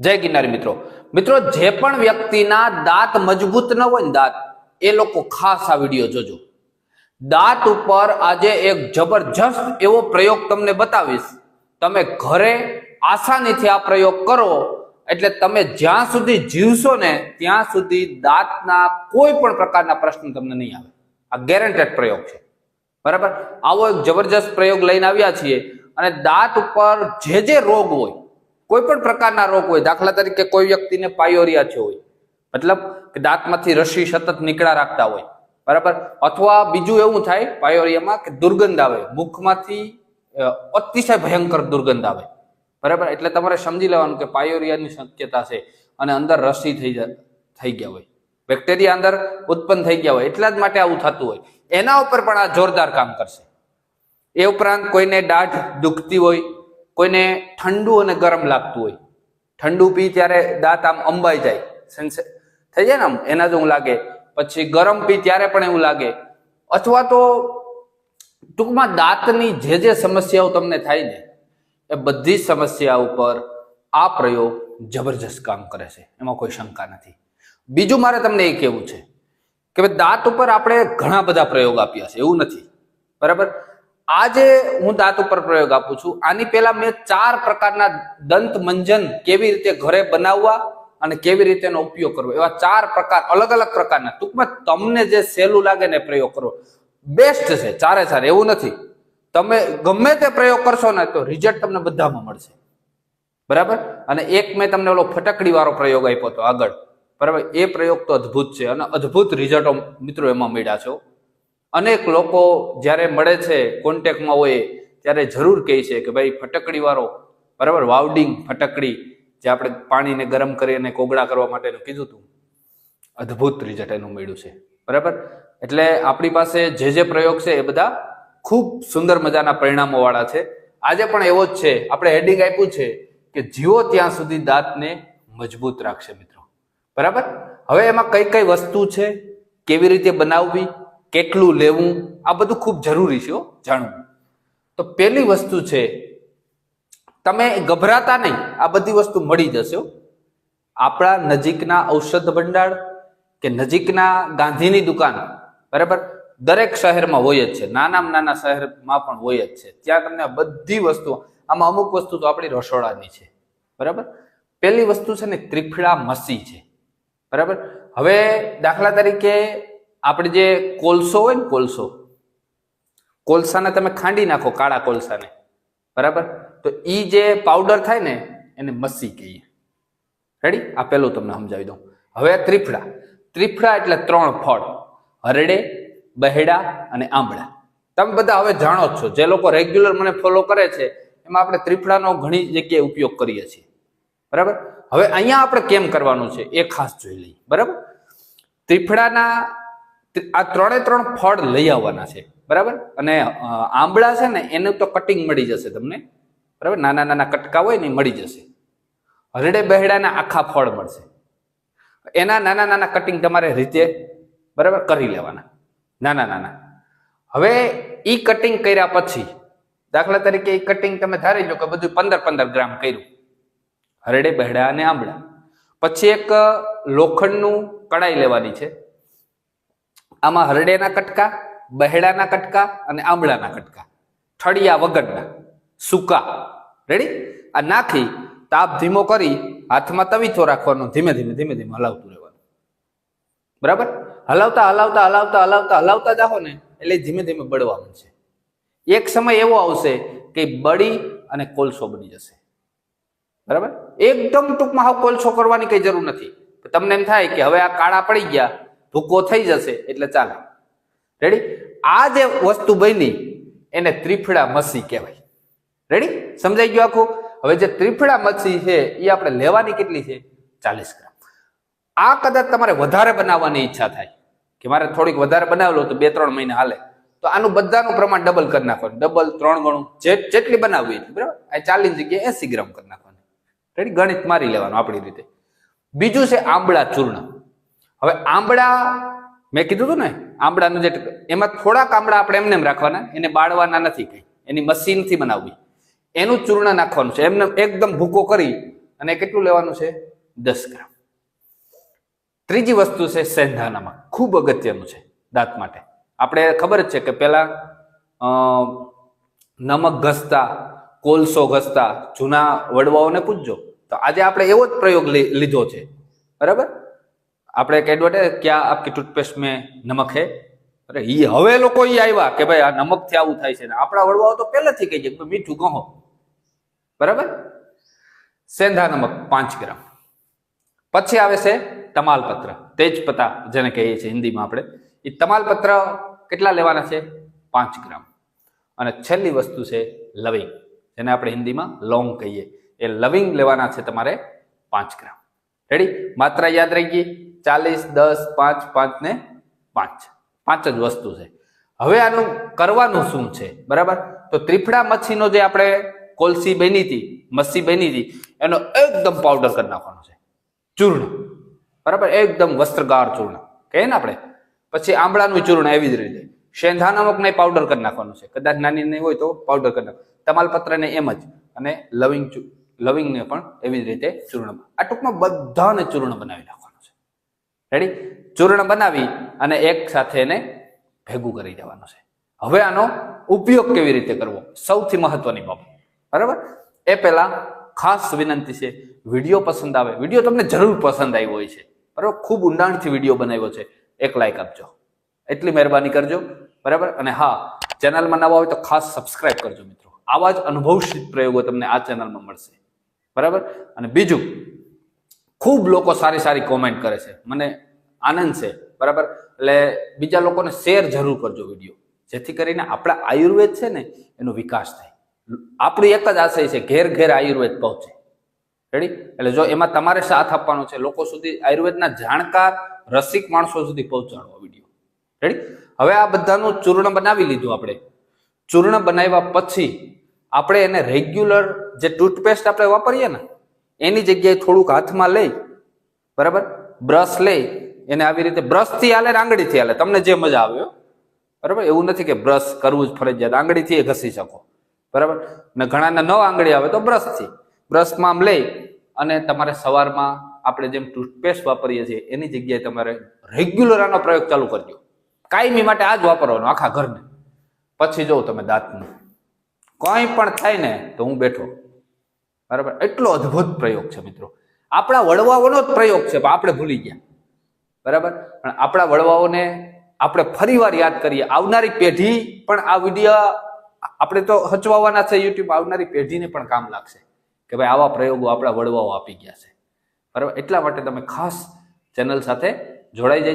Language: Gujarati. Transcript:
જય ગિરનારી મિત્રો. મિત્રો, જે પણ વ્યક્તિના દાંત મજબૂત ન હોય ને દાંત, એ લોકો ખાસ આ વીડિયો જોજો. દાંત ઉપર આજે એક જબરજસ્ત એવો પ્રયોગ તમને બતાવીશ. તમે ઘરે આસાનીથી આ પ્રયોગ કરો, એટલે તમે જ્યાં સુધી જીવશો ને, ત્યાં સુધી દાંતના કોઈ પણ પ્રકારના પ્રશ્ન તમને નહીં આવે. આ ગેરંટેડ પ્રયોગ છે. બરાબર? આવો એક જબરજસ્ત પ્રયોગ લઈને આવ્યા છીએ. અને દાંત ઉપર જે જે રોગ હોય કોઈ પણ પ્રકારના રોગ હોય, દાખલા તરીકે કોઈ વ્યક્તિને પાયોરિયા છે હોય, મતલબ કે દાંતમાંથી રસી સતત નીકળા રાખતા હોય, બરાબર? અથવા બીજું એવું થાય, પાયોરિયામાં કે દુર્ગંધ આવે, મુખમાંથી અતિશય ભયંકર દુર્ગંધ આવે, બરાબર? એટલે તમારે સમજી લેવાનું કે પાયોરિયાની શક્યતા છે અને અંદર રસી થઈ થઈ ગયા હોય, બેક્ટેરિયા અંદર ઉત્પન્ન થઈ ગયા હોય, એટલા જ માટે આવું થતું હોય. એના ઉપર પણ આ જોરદાર કામ કરશે. એ ઉપરાંત કોઈને દાઢ દુખતી હોય કોઈને ઠંડુ અને ગરમ લાગતું હોય. ઠંડુ પી ત્યારે દાંત આમ અંબાઈ જાય. સેન્સે થઈ જાય ને આમ? એના જેવું લાગે. પછી ગરમ પી ત્યારે પણ એવું લાગે. અથવા તો ટૂંકમાં દાંતની જે જે સમસ્યાઓ તમને થાય ને, એ બધી સમસ્યા ઉપર આ પ્રયોગ જબરજસ્ત કામ કરે છે. એમાં કોઈ શંકા નથી. બીજું મારે તમને એ કહેવું છે કે ભાઈ દાંત ઉપર આપણે ઘણા બધા પ્રયોગ આપ્યા છે. એવું નથી. બરાબર? આજે હું દાંત ઉપર પ્રયોગ આપું છું. આની પહેલા મેં ચાર પ્રકારના દંત મંજન કેવી રીતે ઘરે બનાવવા અને કેવી રીતે એનો ઉપયોગ કરવો. એવા ચાર પ્રકાર અલગ અલગ પ્રકારના. ટૂંકમાં તમને જે સહેલું લાગે ને પ્રયોગ કરવો. બેસ્ટ છે, ચારે ચાર, એવું નથી. તમે ગમે તે પ્રયોગ કરશો ને તો રિઝલ્ટ તમને બધામાં મળશે. બરાબર? અને એક મેં તમને ઓલો ફટકડી વાળો પ્રયોગ આપ્યો હતો આગળ. બરાબર? એ પ્રયોગ તો અદ્ભુત છે અને અદ્ભુત રિઝલ્ટો મિત્રો એમાં મળ્યા છે અનેક લોકો જ્યારે મળે છે કોન્ટેકમાં હોય, ત્યારે જરૂર કહે છે કે ભાઈ ફટકડી વાળો બરાબર? વાવડિંગ ફટકડી, જે આપણે પાણીને ગરમ કરી અને કોગળા કરવા માટેનું કીધું હતું અદ્ભુત રિઝલ્ટ એનું મળ્યું છે. બરાબર? એટલે આપણી પાસે જે જે પ્રયોગ છે એ બધા ખૂબ સુંદર મજાના પરિણામો વાળા છે. આજે પણ એવો જ છે. આપણે હેડિંગ આપ્યું છે કે જીવો ત્યાં સુધી દાંતને મજબૂત રાખશે મિત્રો. બરાબર? હવે એમાં કઈ કઈ વસ્તુ છે? કેવી રીતે બનાવવી? કેટલું લેવું, આ બધું ખૂબ જરૂરી છે જાણવું. તો પહેલી વસ્તુ છે, તમે ગભરાતા નહીં, આ બધી વસ્તુ મળી જશે આપણા નજીકના ઔષધ ભંડાર કે નજીકના ગાંધીની દુકાન, બરાબર? દરેક શહેરમાં હોય જ છે, નાનામાં નાના શહેરમાં પણ હોય જ છે. ત્યાં તમને બધી વસ્તુ આમાં અમુક વસ્તુ તો આપણી રસોડાની છે, બરાબર? પહેલી વસ્તુ છે ને, ત્રિફળા મસી છે, બરાબર? હવે દાખલા તરીકે આપણે જે કોલસો હોય ને કોલસો, કોલસાને તમે ખાંડી નાખો, કાળા કોલસાને. બરાબર? તો એ જે પાવડર થાય ને, એને મસી કહીએ. રેડી આ પેલું તમને સમજાવી દઉં. હવે ત્રિફળા. ત્રિફળા એટલે ત્રણ ફળ. હરડે, બહેડા અને આંબળા. તમે બધા હવે જાણો છો. જે લોકો રેગ્યુલર મને ફોલો કરે છે, એમાં આપણે ત્રિફળાનો ઘણી જગ્યાએ ઉપયોગ કરીએ છીએ. બરાબર? હવે અહીંયા આપણે કેમ કરવાનું છે એ ખાસ જોઈ લઈએ. બરાબર? ત્રિફળાના ત્રિ- આ ત્રણે ત્રણ ફળ લઈ આવવાના છે. બરાબર? અને આંબળા છે ને, એનું તો કટિંગ મળી જશે તમને. બરાબર? નાના નાના કટકા હોય ને મળી જશે. હરડે બહેડાના આખા ફળ મળશે. એના નાના નાના કટિંગ તમારે રીતે, બરાબર, કરી લેવાના. નાના નાના. હવે એ કટિંગ કર્યા પછી, દાખલા તરીકે એ કટિંગ તમે ધારી લો કે બધું પંદર પંદર ગ્રામ કર્યું. હરડે બહેડા અને આંબળા. પછી એક લોખંડનું કડાઈ લેવાની છે. આમાં હરડેના કટકા, બહેડાના કટકા અને આંબળાના કટકા. ઠળિયા વગરના, સૂકા. રેડી આ નાખી, તાપ ધીમો કરી, હાથમાં તવીથો રાખવાનો, ધીમે ધીમે ધીમે ધીમે હલાવતું રહેવાનું. બરાબર? હલાવતા હલાવતા હલાવતા હલાવતા હલાવતા જાઓ ને, એટલે ધીમે ધીમે બળવા છે. એક સમય એવો આવશે કે બળી અને કોલસો બની જશે. બરાબર? એકદમ ટૂંકમાં હાવ કોલસો કરવાની કઈ જરૂર નથી. તમને એમ થાય કે હવે આ કાળા પડી ગયા ભૂકો થઈ જશે એટલે ચાલે. રેડી આ જે વસ્તુ બની, એને ત્રિફળા મસી કહેવાય. રેડી સમજાઈ ગયું આખું? હવે જે ત્રિફળા મચ્છી છે, એ આપણે લેવાની કેટલી છે? ચાલીસ ગ્રામ. આ કદાચ તમારે વધારે બનાવવાની ઈચ્છા થાય. કે મારે થોડીક વધારે બનાવેલો તો બે, ત્રણ મહિના હાલે. તો આનું બધાનું પ્રમાણ ડબલ કરી નાખવાનું. ડબલ ત્રણ ગણું. જે, જેટલી બનાવવી બરાબર? આ ચાલીસ જગ્યાએ એસી ગ્રામ કરી નાખવાનું. રેડી ગણિત મારી લેવાનું આપણી રીતે. બીજું છે આંબળા ચૂર્ણ. હવે આંબળા, મેં કીધું હતું ને, આંબળાનું જે એમાં થોડાક આંબળા આપણે એમને એમ રાખવાના, એને બાળવાના નથી કઈ. એની મશીનથી બનાવવી. એનું ચૂર્ણ નાખવાનું છે. એમને એકદમ ભૂકો કરી અને કેટલું લેવાનું છે? દસ ગ્રામ. ત્રીજી વસ્તુ છે સેંધા નમક ખૂબ અગત્યનું છે દાંત માટે. આપણે ખબર જ છે કે પેલા નમક ઘસતા, કોલસો ઘસતા જૂના વડવાઓને પૂછજો તો આજે આપણે એવો જ પ્રયોગ લીધો છે. બરાબર? આપણે એક એડવર્ટાઇઝ ક્યાં આપકી ટૂથપેસ્ટ મેં નમક હે? અરે, ઈ હવે લોકો એ આવ્યા કે ભાઈ આ નમકથી આવું થાય છે આપણા વડવાઓ તો પહેલેથી કહી જાય મીઠું કહો બરાબર? સેંધા નમક પાંચ ગ્રામ. પછી આવે છે તમાલપત્ર. તેજપત્તા જેને કહીએ છીએ હિન્દીમાં આપણે. એ તમાલપત્ર કેટલા લેવાના છે? પાંચ ગ્રામ. અને છેલ્લી વસ્તુ છે લવિંગ, જેને આપણે હિન્દીમાં લોંગ કહીએ. એ લવિંગ લેવાના છે તમારે પાંચ ગ્રામ. રેડી? માત્રા યાદ રહી ગઈ ચાલીસ, દસ, પાંચ પાંચ ને પાંચ. પાંચ જ વસ્તુ છે. હવે આનું કરવાનું શું છે? બરાબર? તો ત્રિફળા મચ્છીનો જે આપણે કોલસી બની હતી મચ્છી બની હતી, એનો એકદમ પાવડર કરી નાખવાનો છે. ચૂર્ણ. બરાબર? એકદમ વસ્ત્રગાર ચૂર્ણ. કહીએ ને આપણે? પછી આંબળાનું ચૂર્ણ એવી જ રીતે શેંધા નમકને પાવડર કરી નાખવાનું છે. કદાચ નાની નહીં હોય તો પાવડર કરી નાખો તમાલપત્રને એમ જ. અને લવિંગ લવિંગને પણ એવી જ રીતે ચૂર્ણ આ ટૂંકમાં બધાને ચૂર્ણ બનાવી નાખવાનું. રેડી ચૂર્ણ બનાવી અને એક સાથે એને ભેગું કરી દેવાનું છે. હવે આનો ઉપયોગ કેવી રીતે કરવો? સૌથી મહત્વની બાબત. બરાબર? એ પહેલા ખાસ વિનંતી છે, વીડિયો પસંદ આવે. વીડિયો તમને જરૂર પસંદ આવ્યો હોય છે. બરાબર? ખૂબ ઊંડાણથી વીડિયો બનાવ્યો છે. એક લાઈક આપજો. એટલી મહેરબાની કરજો. બરાબર? અને હા, ચેનલમાં નવા હોય તો ખાસ સબસ્ક્રાઇબ કરજો મિત્રો. આવા જ અનુભવશીત પ્રયોગો તમને આ ચેનલમાં મળશે. બરાબર? અને બીજું ખૂબ લોકો સારી સારી કોમેન્ટ કરે છે. મને આનંદ છે. બરાબર? એટલે બીજા લોકોને શેર જરૂર કરજો વીડિયો જેથી કરીને આપણા આયુર્વેદ છે ને, એનો વિકાસ થાય. આપણી એક જ આશય છે, ઘેર ઘેર આયુર્વેદ પહોંચે. રેડી એટલે જો એમાં તમારે સાથ આપવાનો છે, લોકો સુધી આયુર્વેદના જાણકાર, રસિક માણસો સુધી પહોંચાડવો વીડિયો રેડી હવે આ બધાનું ચૂર્ણ બનાવી લીધું આપણે. ચૂર્ણ બનાવ્યા પછી આપણે એને રેગ્યુલર જે ટૂથપેસ્ટ આપણે વાપરીએ ને એની જગ્યાએ થોડુંક હાથમાં લઈ, બરાબર? બ્રશ લઈ, એને આવી રીતે બ્રશથી હાલે ને આંગળીથી હાલે. તમને જે મજા આવ્યો બરાબર? એવું નથી કે બ્રશ કરવું જ ફરજિયાત. આંગળીથી એ ઘસી શકો. બરાબર? ને ઘણાને ન આંગળી આવે તો બ્રશથી. બ્રશમાં આમ લઈ અને તમારે સવારમાં આપણે જેમ ટૂથપેસ્ટ વાપરીએ છીએ, એની જગ્યાએ તમારે રેગ્યુલર આનો પ્રયોગ ચાલુ કરજો. કાયમી માટે આ જ વાપરવાનો, આખા ઘરને. પછી જોઉં તમે દાંતનું. કંઈ પણ થાય ને, તો હું બેઠો. બરાબર? એટલો અદ્ભુત પ્રયોગ છે મિત્રો. આપણા વડવાઓનો જ પ્રયોગ છે, પણ આપણે ભૂલી ગયા. બરાબર? પણ આપણા વડવાઓને આપણે ફરીવાર યાદ કરીએ. આવનારી પેઢી પણ આ વીડિયો આપણે તો હચવાવાના છે યુટ્યુબ, આવનારી પેઢીને પણ કામ લાગશે કે ભાઈ આવા પ્રયોગો આપણા વડવાઓ આપી ગયા છે. બરાબર? એટલા માટે તમે ખાસ ચેનલ સાથે જોડાઈ જજો.